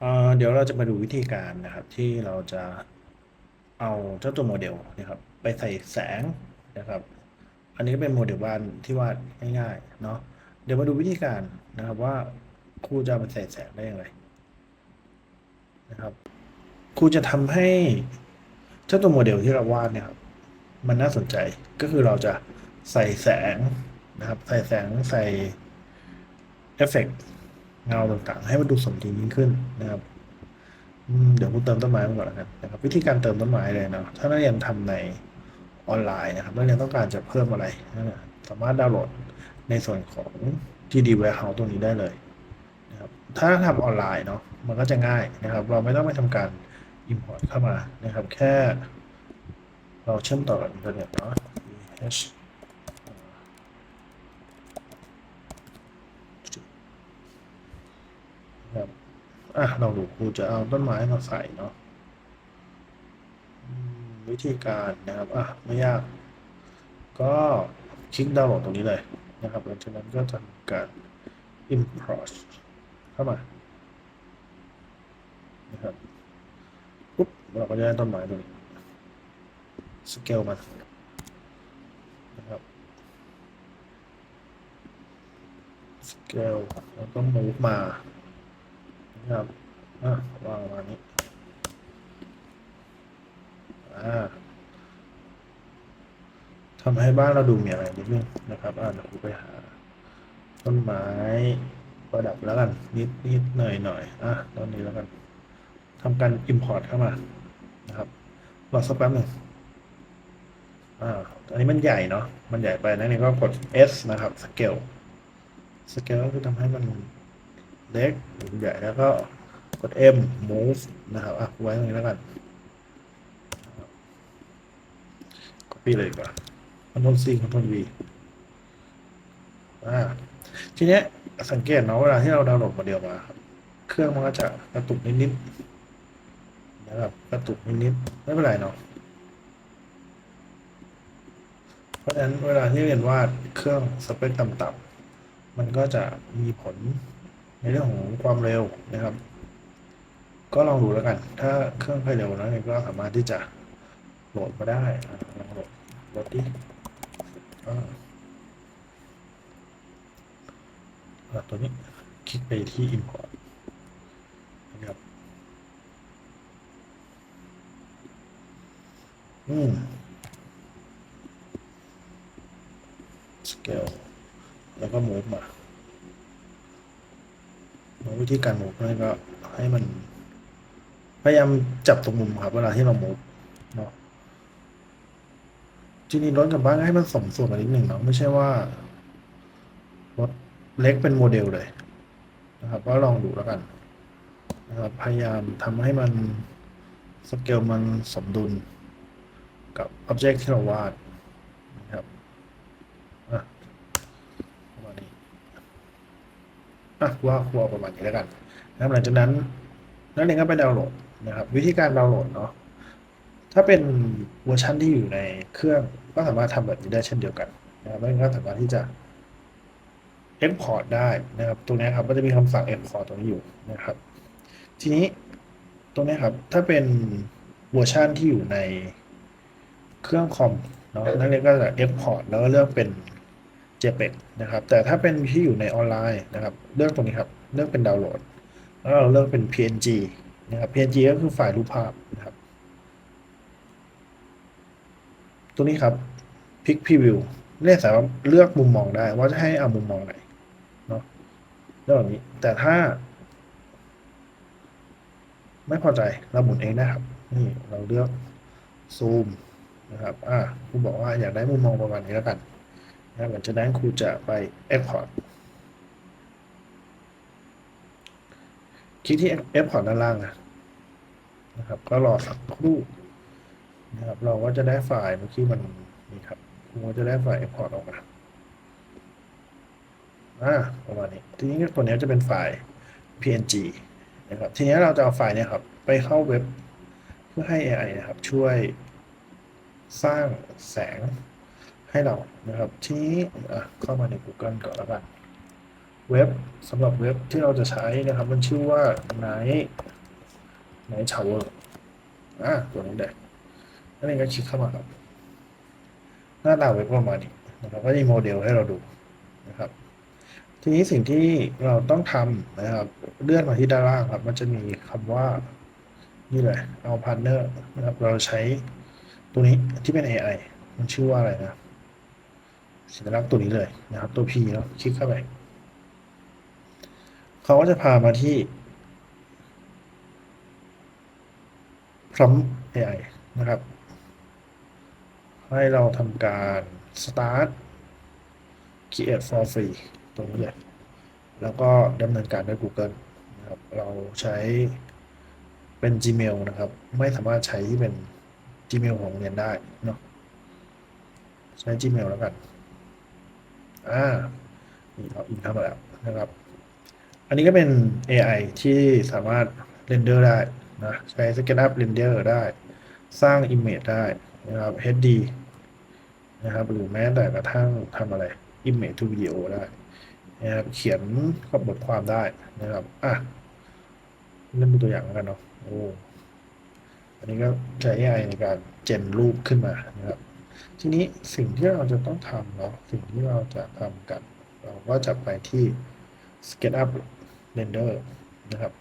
เอ่อเดี๋ยวเราจะมาดูวิธีการนะครับ ที่เราจะเอาเจ้าตัวโมเดลนะครับไปใส่แสงนะครับ อันนี้ก็เป็นโมเดลบ้านที่วาดง่ายๆเนาะเดี๋ยวมาดูวิธีการนะครับว่าครูจะเอาไปใส่แสงได้อย่างไรนะครับครูจะทำให้เจ้าตัวโมเดลที่เราวาดเนี่ยครับมันน่าสนใจก็คือเราจะใส่แสงนะครับ ใส่แสงใส่เอฟเฟกต์ เงาต่างๆ ให้มันดูสมจริงยิ่งขึ้นนะครับเดี๋ยวผมเติมต้นไม้ก่อนแล้วกันนะครับ วิธีการเติมต้นไม้เลยเนาะถ้านักเรียนทำในออนไลน์นะครับนักเรียนต้องการจะเพิ่มอะไรนะสามารถดาวน์โหลดในส่วนของ GD Warehouse ตัวนี้ได้เลยนะครับถ้าทำออนไลน์เนาะมันก็จะง่ายนะครับ เราไม่ต้องไปทำการ Import เข้ามานะครับ แค่ เราเชื่อมต่อกับอินเทอร์เน็ตเนาะ h ครับ อะลองดูครูจะเอาต้นไม้มาใส่เนาะวิธีการนะครับอะไม่ยาก ก็คลิกดาวน์โหลดตรงนี้เลยนะครับหลังจากนั้นก็ทำการ import เข้ามานะครับปุ๊บเราก็จะได้ต้นไม้ตัวนี้สเกลมันนะครับสเกลแล้วก็ move มา ครับอะวางประมาณนี้อ่าทำให้บ้านเราดูมีอะไรนิดนึงนะครับ อ่าเดี๋ยวครูไปหา ต้นไม้ประดับแล้วกันนิดนิดหน่อยหน่อยอะตอนนี้แล้วกันทำการ import เข้ามานะครับรอสักแป๊บหนึ่งอ่าอันนี้มันใหญ่เนาะมันใหญ่ไปนะนี่ก็กด S นะครับ scale scale ก็คือทำให้มัน เล็กหรือใหญ่แล้วก็กด M move นะครับอะไว้ตรงนี้แล้วกัน copy เลยดีกว่า Ctrl C Ctrl V อ่าทีเนี้ยสังเกตเนาะเวลาที่เราดาวน์โหลดโมเดลมา เครื่องมันก็จะกระตุกนิดๆนะครับกระตุกนิดๆไม่เป็นไรเนาะเพราะฉะนั้นเวลาที่เรียนวาดเครื่องสเปคต่ำๆมันก็จะมีผล ในเรื่องของความเร็วนะครับ ก็ลองดูแล้วกัน ถ้าเครื่องใครเร็วนะก็สามารถที่จะโหลดมาได้อะลองโหลดโหลดดิอ่ตัวนี้คลิกไปที่ import นะครับ อืม scale แล้วก็ move มา วิธีการหมุนนี่ก็ให้มัน พยายามจับตรงมุมครับ เวลาที่เราหมุนเนาะจริงๆรถกับบ้านให้มันสมส่วนกันนิดหนึ่งเนาะไม่ใช่ว่ารถเล็กเป็นโมเดลเลยนะครับ ก็ลองดูแล้วกันนะครับพยายามทำให้มันสเกลมันสมดุลกับอ็อบเจกต์ที่เราวาดนะครับอะประมาณนี้ อะว่าครัวประมาณนี้แล้วกันนะครับหลังจากนั้นนักเรียนก็ไปดาวน์โหลดนะครับ วิธีการดาวน์โหลดเนาะถ้าเป็นเวอร์ชันที่อยู่ในเครื่องก็สามารถทำแบบนี้ได้เช่นเดียวกันนะครับแล้วก็สามารถที่จะ export ได้นะครับ ตรงนี้ครับก็จะมีคำสั่ง export ตรงนี้อยู่นะครับ ทีนี้ตรงนี้ครับ ถ้าเป็นเวอร์ชันที่อยู่ในเครื่องคอมเนาะนักเรียนก็จะ export แล้วก็เลือกเป็น JPEG นะครับ แต่ถ้าเป็นที่อยู่ในออนไลน์นะครับ เลือกตรงนี้ครับ เลือกเป็นดาวน์โหลด แล้วเราเลือกเป็น PNG นะครับ PNG ก็คือไฟล์รูปภาพนะครับ ตัวนี้ครับ Pick Preview เนี่ยสามารถเลือกมุมมองได้ว่าจะให้เอามุมมองไหนเนาะเลือกแบบนี้ แต่ถ้า ไม่พอใจเราหมุนเองนะครับ นี่เราเลือกซูมนะครับ อ่าครูบอกว่าอยากได้มุมมองประมาณนี้แล้วกัน นะหลังจากนั้นครูจะไป Export คลิกที่ Export ด้านล่างนะนะครับ ก็รอสักครู่นะครับ เราก็จะได้ไฟล์เมื่อกี้มันนี่ครับครูก็จะได้ไฟล์ Export ออกมาอ่าประมาณนี้ ทีนี้ตัวนี้จะเป็นไฟล์ PNG นะครับทีนี้เราจะเอาไฟล์เนี่ยครับ ไปเข้าเว็บเพื่อให้ AI นะครับ ช่วยสร้างแสง ให้เรานะครับทีนี้อ่เข้ามาใน Google ก่อนแล้วกันเว็บสำหรับเว็บที่เราจะใช้นะครับ มันชื่อว่า Night ไนท์ชาวเวอร์อ่าตัวนี้เลยนั่นเองก็คลิกเข้ามาครับ หน้าตาเว็บประมาณนี้นะครับก็จะมีโมเดลให้เราดูนะครับ ทีนี้สิ่งที่เราต้องทำนะครับเลื่อนมาที่ด้านล่างครับ มันจะมีคำว่านี่เลยเอาพาร์เนอร์นะครับ เราใช้ตัวนี้ที่เป็น AI มันชื่อว่าอะไรนะ สัญลักษณ์ตัวนี้เลยนะครับ ตัว P เนาะคลิกเข้าไปเขาก็จะพามาที่ prompt AI นะครับ ให้เราทำการ start create for free ตรงนี้เลย แล้วก็ดำเนินการด้วย Google นะครับ เราใช้เป็น Gmail นะครับ ไม่สามารถใช้ที่เป็น Gmail ของโรงเรียนได้เนาะใช้ Gmail แล้วกัน อ่านี่เราอินเข้ามาแล้วนะครับ อันนี้ก็เป็น AI ที่สามารถเรนเดอร์ได้นะใช้ SketchUp Render ได้ สร้าง Image ได้นะครับ HD นะครับ หรือแม้แต่กระทั่งทำอะไร Image to Video ได้นะครับเขียนกับบทความได้นะครับอะเล่นเป็นตัวอย่างแล้วกันเนาะโอ้อันนี้ก็ใช้ AI ในการเจนรูปขึ้นมานะครับ ทีนี้สิ่งที่เราจะต้องทำเนาะสิ่งที่เราจะทำกัน เราก็จะไปที่ SketchUp Render นะครับ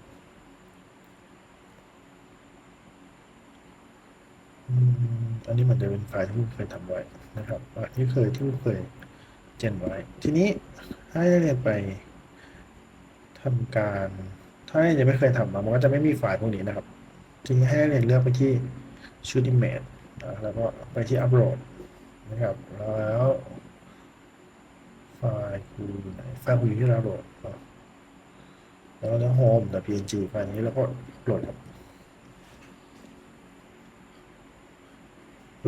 อันนี้มันจะเป็นไฟล์ที่เคยทำไว้นะครับอันนี้เคยที่เคยเจนไว้ ทีนี้ให้เรียนไปทำการ ถ้ายังไม่เคยทำมามันก็จะไม่มีไฟล์พวกนี้นะครับ ทีนี้ให้เรียนเลือกไปที่ชุด image แล้วก็ไปที่ upload นะครับ แล้วไฟล์คืออยู่ไหนไฟล์คืออยู่ที่ upload เนอะแล้วก็เลือก home แต่ png ไฟล์นี้แล้วก็ upload ครับ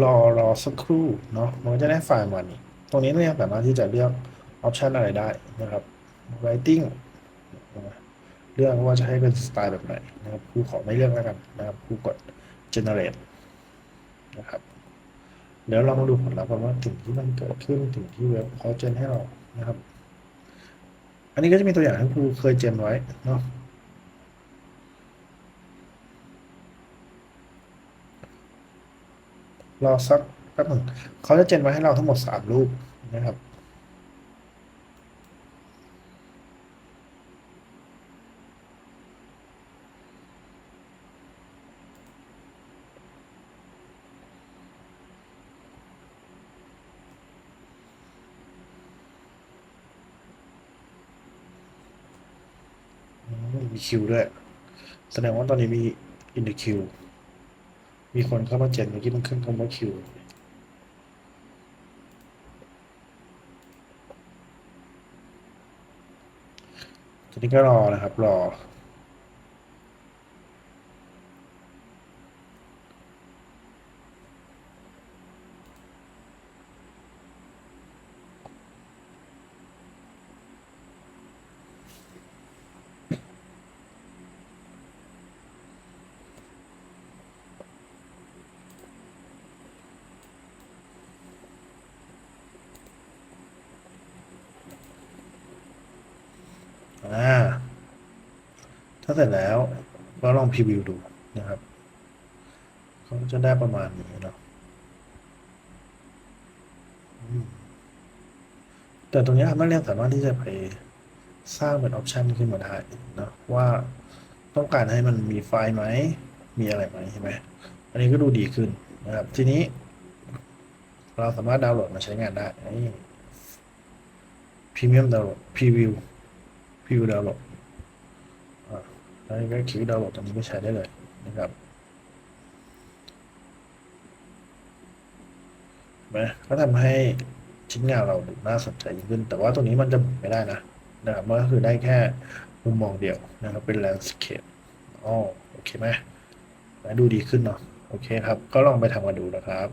รอรอสักครู่เนาะมันก็จะได้ไฟล์มานี่ตรงนี้เนี่ยสามารถที่จะเลือกออปชันอะไรได้นะครับ writing เลือกว่าจะให้เป็นสไตล์แบบไหนนะครับครูขอไม่เลือกแล้วกันนะครับครูกด generate นะครับเดี๋ยวเรามาดูผลลัพธ์กันว่าสิ่งที่มันเกิดขึ้นสิ่งที่เว็บเขาเจนให้เรานะครับ อันนี้ก็จะมีตัวอย่างที่ครูเคยเจนไว้เนาะรอสักแป๊บหนึ่งเขาจะเจนไว้ให้เราทั้งหมดสามรูปนะครับ อื มีคิวด้วย แสดงว่าตอนนี้มีอินเดคิวมีคนเข้ามาเจนเมื่อกี้มันขึ้นคำว่าคิวตอนนี้ก็รอนะครับ รอา ถ้าเสร็จแล้วก็ลองพรีวิวดูนะครับเขาจะได้ประมาณนี้เนาะแต่ตรงนี้ยนักเรียนสามารถที่จะไปสร้างเป็นออปชันขึ้นมาได้นะว่าต้องการให้มันมีไฟล์ไหม มีอะไรไหมใช่ไหมอันนี้ก็ดูดีขึ้นนะครับ ทีนี้ เราสามารถดาวน์โหลดมาใช้งานได้นี่พรีเมียมดาวน์โหลดพรีวิวพรีวิวดาวน์โหลด แล้วก็คลิกดาวน์โหลดตรงนี้ไปใช้ได้เลยนะครับนไหมก็ทำให้ชิ้นงานเราดูน่าสนใจยิ่งขึ้น แต่ว่าตรงนี้มันจะหมุนไม่ได้นะนะครับมันก็คือได้แค่มุมมองเดียวนะครับเป็น landscape อ๋อโอเคไหมแล้วดูดีขึ้นเนาะโอเคครับ ก็ลองไปทำกันดูนะครับ